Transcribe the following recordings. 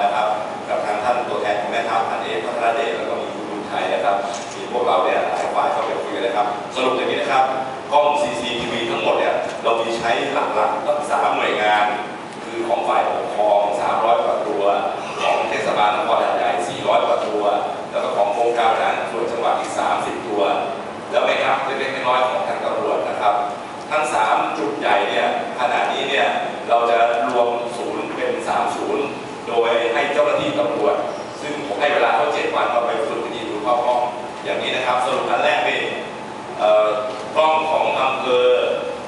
นะครับกับทางท่านตัวแทนของแม่ทัพพันเอกพัทรเดชแล้วก็มีคุณบุญชัยนะครับมีพวกเราเนี่ยหลายฝ่ายเข้าไปคุยกันนะครับ สรุปอย่างนี้นะครับกล้อง CCTV ทั้งหมดเนี่ยเรามีใช้หลักๆก็สามหน่วยงาน คือของฝ่ายปกครอง300กว่าตัวของเทศบาลนคร วลาเขาไปฝึกวิธีดูข้อข้องอย่างนี้นะครับ สรุปอันแรกเอ่อกล้องของอำเภอ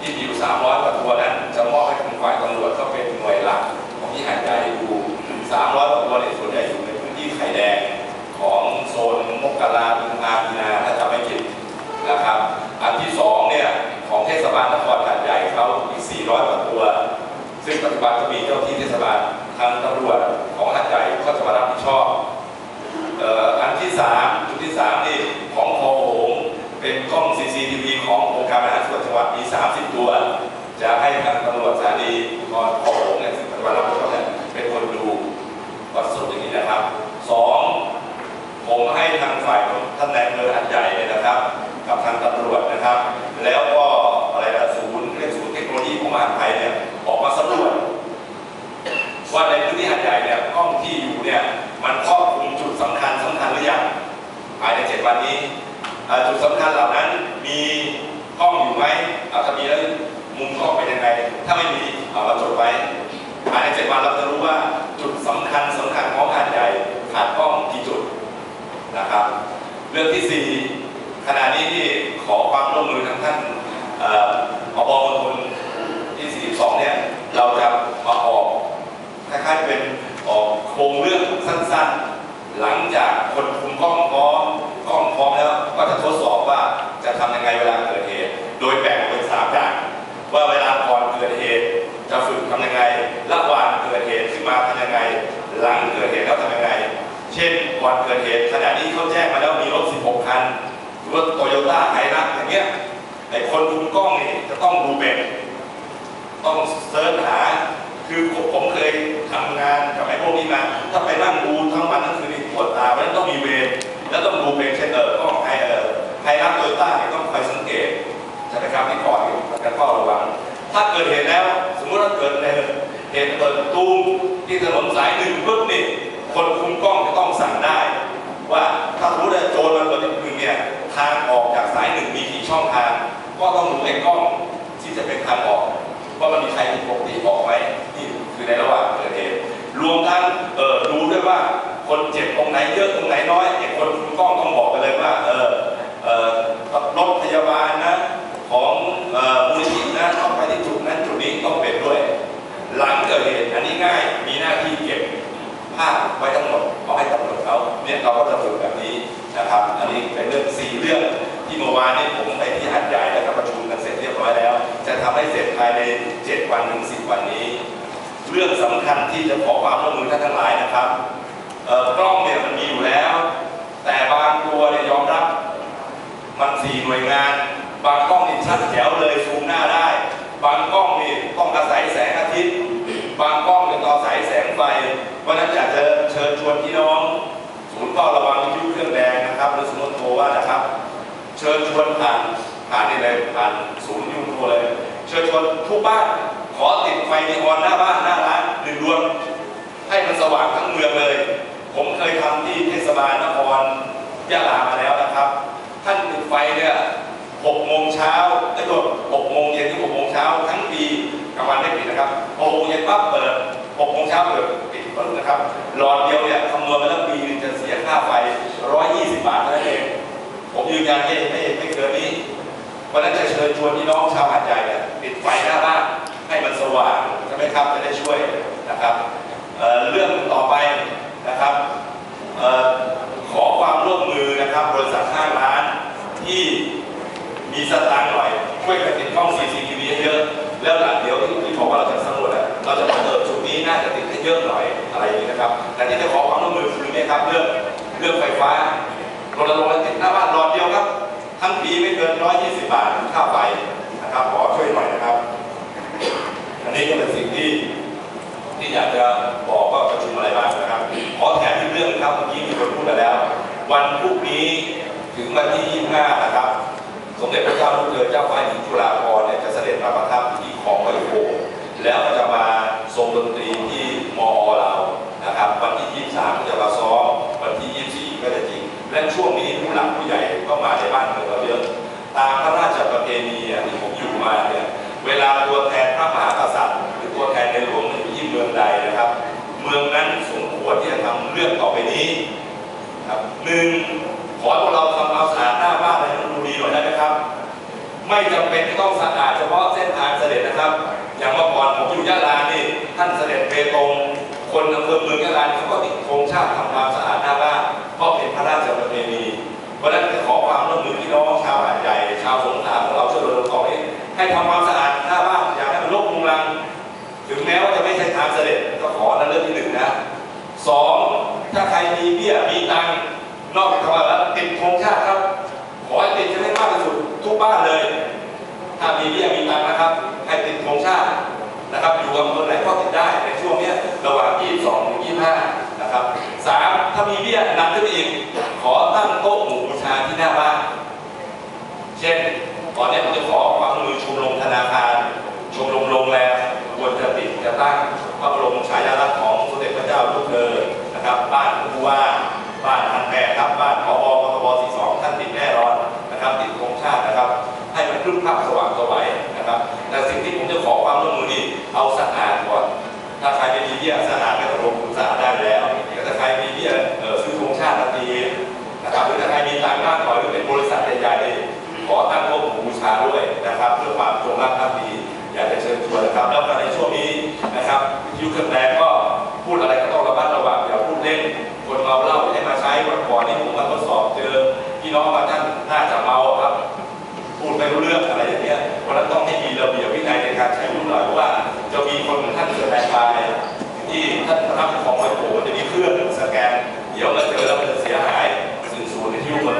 ที่มีอยู่ 300กว่าตัวนั้นจะมอบให้ทางฝ่ายตำรวจก็เป็นหน่วยหลักของที่หาดใหญ่ดู300กว่าตัวเนี่ยส่วนใหญ่อยู่ในพื้นที่ไข่แดงของโซนมกราบินอาบีนาถ้าจำไม่ผิดนะครับ อันที่สองเนี่ยของเทศบาลนครหาดใหญ่เขาอีก400กว่าตัว ซึ่งปัจจุบันจะมีเจ้าที่เทศบาลทางตำรวจของหาดใหญ่ก็จะมารับผิดชอบเอ่อ อั ไหมเอาถ้ามีแล้วมุมกล้องเป็นยังไง ถ้าไม่มีเอามาจดไว้ภายในเจ็ดวันเราจะรู้ว่าจุดสำคัญสำคัญของหัดใหญ่ขาดกล้องกี่จุดนะครับ เรื่องที่สี่ขณะนี้ที่ขอความร่วมมือทางท่านอ่ออบมณฑลที่ 42 เนี่ย เราจะมาออกคล้ายๆเป็นออกโครงเรื่องสั้นๆ หลังจากคนคุมกล้องพร้อมกล้องพร้อมแล้ว ก็จะทดสอบว่าจะทำยังไงเวลาเกิดเหตุ โดยแบ่งเป็นสามอย่าง ว่าเวลาก่อนเกิดเหตุ จะฝึกทำยังไง ระหว่างเกิดเหตุขึ้นมาทำยังไง หลังเกิดเหตุแล้วทำยังไง เช่นก่อนเกิดเหตุขณะนี้เขาแจ้งมาแล้วมีรถ 16 คันรถโตโยต้าไฮรักอย่างเงี้ยไอ้คนคุมกล้องนี่จะต้องดูเป็นต้องเสิร์ชหา คือผมผมเคยทำงานกับไอ้พวกนี้มาถ้าไปนั่งดูทั้งวันทั้งคืนนี่ปวดตาเพราะฉะนั้นต้องมีเวรแล้วต้องดูเป็นเช่นเออกล้องไฮเออไฮรักโตโยต้าเนี่ยต้องคอยสังเกตใช่ไหมครับที่ก่อนอยู่กันเฝ้าระวังถ้าเกิดเหตุแล้ว สมมติว่าเกิดเหตุเปิดประตูมที่ถนนสายหนึ่งปุ๊บนี่ คนคุมกล้องจะต้องสั่งได้ ว่าถ้ารู้ว่าโจรมันเปิดที่หนึ่งเนี่ยทางออกจากสายหนึ่งมีกี่ช่องทาง ก็ต้องดูไอ้กล้องที่จะเป็นทางออกว่ามันมีใครผิดปกติออกไหมนี่คือในระหว่างเกิดเหตุรวมทั้งเออดูด้วยว่าคนเจ็บตรงไหนเยอะตรงไหนน้อยไอ้คนคุมกล้องต้องบอกไปเลยว่าเออเออรถพยาบาลนะของมูลนิธินะต้องไปที่จุดนั้นจุดนี้ต้องเป็นด้วย หลังเกิดเหตุอันนี้ง่ายมีหน้าที่เก็บ ภาพไว้ทั้งหมดเอาให้ตำรวจเขาเนี่ยเราก็จะฝึกแบบนี้นะครับ อันนี้เป็นเรื่องสี่เรื่องที่เมื่อวานนี้ผมไปที่หัดใหญ่แล้วก็ประชุมกันเสร็จเรียบร้อยแล้ว จะทำให้เสร็จภายใน7วันถึง10วันนี้ เรื่องสำคัญที่จะขอความร่วมมือท่านทั้งหลายนะครับกล้องเนี่ยมันมีอยู่แล้ว แต่บางตัวเนี่ยยอมรับ มันสี่หน่วยงาน บางกล้องนี่ชัดแจ๋ว เฝ้าระวังวิทยุเครื่องแดงนะครับหรือศูนย์โทรว่านะครับ เชิญชวนผ่านผ่านนี่เลยผ่านศูนย์ยูโทรเลย เชิญชวนทุกบ้านขอติดไฟนีออนหน้าบ้านหน้าร้านหนึ่งดวงให้มันสว่างทั้งเมืองเลย ผมเคยทำที่เทศบาลนครยะลามาแล้วนะครับ ท่านติดไฟเนี่ย6โมงเช้าไอ้ตัว6โมงเย็นที่6โมงเช้าทั้งปีกลางวันไม่ปิดนะครับ6โมงเย็นปั๊บเปิด6โมงเช้าเปิดปิดปึ๊บนะครับหลอดเดียว กันไม่ไม่ไม่เกินนี้วันนั้นจะเชิญชวนพี่น้องชาวหาดใหญ่เนี่ยปิดไฟหน้าบ้านให้มันสว่างใช่ไหมครับจะได้ช่วยนะครับเเรื่องต่อไปนะครับออขอความร่วมมือนะครับบริษัทห้างร้านที่มีสตางค์หน่อยช่วยกันติดกล้อง CCTV ให้เยอะแล้วหลังเดี๋ยวที่ที่บอกว่าเราจะสำรวจอะเราจะมาเออจุดนี้น่าจะติดให้เยอะหน่อยอะไรอย่างนี้นะครับแต่ที่จะขอความร่วมมือคือเนี่ยครับเรื่องเรื่องไฟฟ้า คนละร้อยติดหน้าบ้านรอดเดียวครับ ทั้งปีไม่เกินร้อยี่สิบาทค่าไฟนะครับขอช่วยหน่อยนะครับ อันนี้ก็เป็นสิ่งที่ที่อยากจะบอกว่าประชุมอะไรบ้างนะครับ ขอแถมอีกเรื่องนะครับเมื่อกี้มีคนพูดไปแล้ว วันพรุ่งนี้ถึงวันที่ 25 นะครับ สมเด็จพระเจ้าลูกเธอเจ้าฟ้าหญิงจุฬาภรณ์เนี่ยจะเสด็จมาประทับที่ของวัดโพแล้วจะ หนึ่งขอพวกเราทำความสะอาดหน้าบ้านให้มันดูดีหน่อยได้ไหมครับ ไม่จำเป็นที่ต้องสะอาดเฉพาะเส้นทางเสด็จนะครับ อย่างเมื่อก่อนผมอยู่ยะลานี่ท่านเสด็จเปตงคนอำเภอเมืองยะลานเขาก็ติดธงชาติทำความสะอาดหน้าบ้านเพราะเป็นพระราชประเพณีเพราะฉะนั้นจะขอความร่วมมือพี่น้องชาวหาดใหญ่ชาวสงขลาของเราช่วยรณรงค์นี้ให้ทำความสะอาดหน้าบ้านอย่าให้มันรกรุงรัง ถึงแม้ว่าจะไม่ใช่ทางเสด็จก็ขอนั่นเรื่องที่หนึ่งนะสองถ้าใครมีเบี้ยมีตังค์ นอกจากว่าแล้วติดธงชาติครับ ขอให้ติดให้มากที่สุดทุกบ้านเลย ถ้ามีเบี้ยมีตังนะครับ ให้ติดธงชาตินะครับ อยู่อำเภอไหนก็ติดได้ในช่วงนี้ระหว่าง 22ถึง25 นะครับสามถ้ามีเบี้ยหนักขึ้นไปอีก ขอตั้งโต๊ะหมู่บูชาที่หน้าบ้าน เช่น ตอนนี้ผมจะขอความมือชมรมธนาคารชมรมโรงแรมควรจะติดจะตั้งพระบรมฉายาลักษณ์ของสมเด็จพระเจ้าลูกเธอนะครับ บ้านผู้ว่า บ้านท่านแม่ครับบ้านพบกทบ42 ท่านติดแน่นอนนะครับติดธงชาตินะครับ ให้มันรึ้มครักสว่างสวัยนะครับ แต่สิ่งที่ผมจะขอความร่วมมือนี่เอาสะอาดก่อนถ้าใครไม่มีเบี้ยสะอาดไม่ต้องลงทุนสะอาดได้แล้วถ้าใครมีเบี้ยซื้อธงชาติทันทีนะครับหรือถ้าใครมีตังค์มากหน่อยหรือเป็นบริษัทใหญ่ๆขอตั้งโต๊ะหมู่บูชาด้วยนะครับ เพื่อความจงรักภักดีอยากจะเชิญชวนนะครับแล้วในช่วงนี้นะครับยุเครื่องแรก องบางท่านน่าจะเมาครับ พูดไม่รู้เรื่องอะไรอย่างเงี้ยเพราะฉะนั้นต้องให้มีระเบียบวินัยในการใช้รุ่นหน่อยเพราะว่า จะมีคนเหมือนท่านสแตนบายที่ท่านรับของไว้โผจะมีเครื่องสแกน เดี๋ยวมาเจอแล้วมันจะเสียหายสื่อศูนย์ในที่มันโผเราก็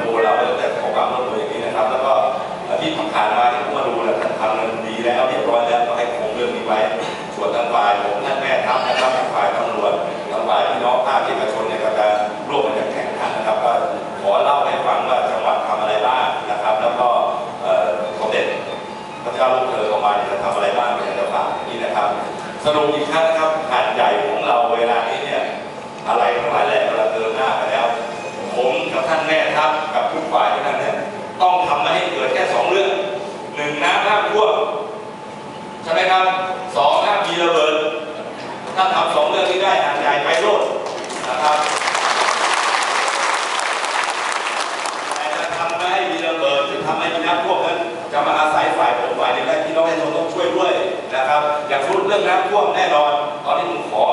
พระเจ้าลูกเธอเข้ามาเนี่ยจะทำอะไรบ้างเป็นจะฝากนี้นะครับ สรุปอีกครั้งนะครับหาดใหญ่ของเราเวลานี้เนี่ยอะไรทั้งหลายแหล่กำลังเดินหน้าไปแล้ว ผมกับท่านแม่ทัพกับทุกฝ่ายที่นั่นเนี่ยต้องทำมาให้เกิดแค่สองเรื่องหนึ่งน้ำห้ามท่วมใช่ไหมครับสองห้ามมีระเบิดถ้าทำสองเรื่องนี้ได้หาดใหญ่ไปโลดนะครับ ฝ่ายผมฝ่ายเดียวกันพี่น้องประชาชนต้องช่วยด้วยนะครับอย่างชุดเรื่องน้ำท่วมแน่นอน ตอนนี้ผมขอ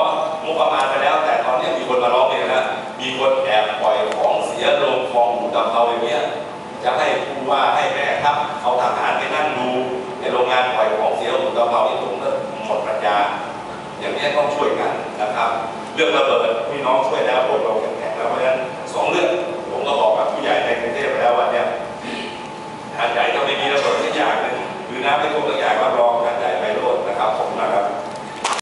งบประมาณไปแล้ว แต่ตอนนี้มีคนมาร้องเรียนนะมีคนแอบปล่อยของเสียลงคลองหูดับเขาอย่างเงี้ยจะให้ผู้ว่าให้แม่ครับเอาทหารไปนั่งดู ในโรงงานปล่อยของเสียหูดับเขาที่ผมก็หมดปัญญา อย่างนี้ต้องช่วยกันนะครับ เรื่องระเบิดพี่น้องช่วยแล้วพวเราแข็งแล้วเพราะฉะนั้นสองเรื่องผมก็บอกกับผู้ใหญ่ในกรุงเทพแล้วว่าเนี่ยทางใหญ่ก็ น้ำในตัวตัวอญ่างรัรอง